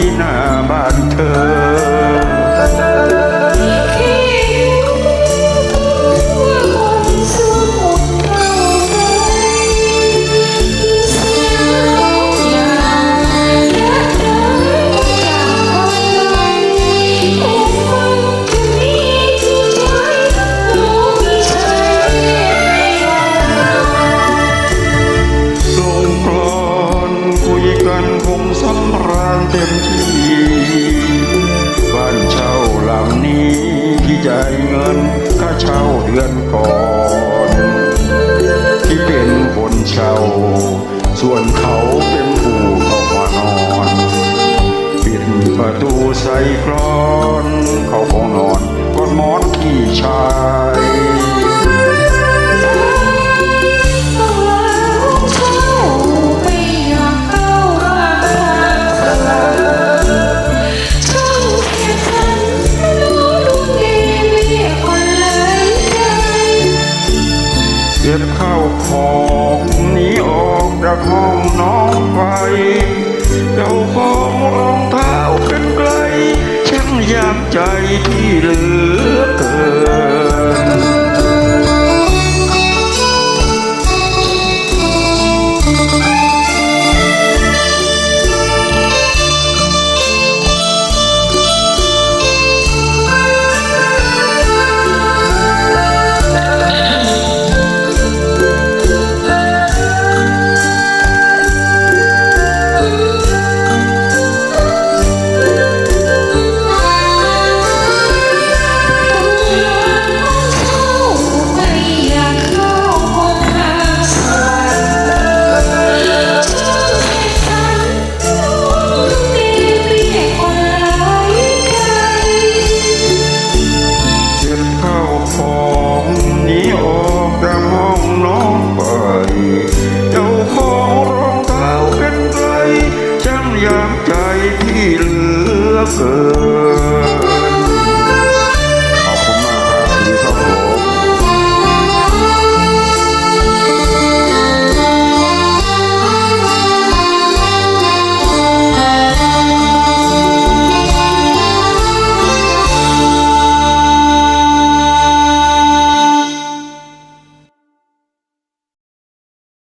ที่หน้าบ้านเธอ สำราญเต็มที่บ้านเช่าหลังนี้ที่จ่ายเงินค่าเช่าเดือนก่อน ที่เป็นคนเช่าส่วน đám cháy lửa cờ. canção.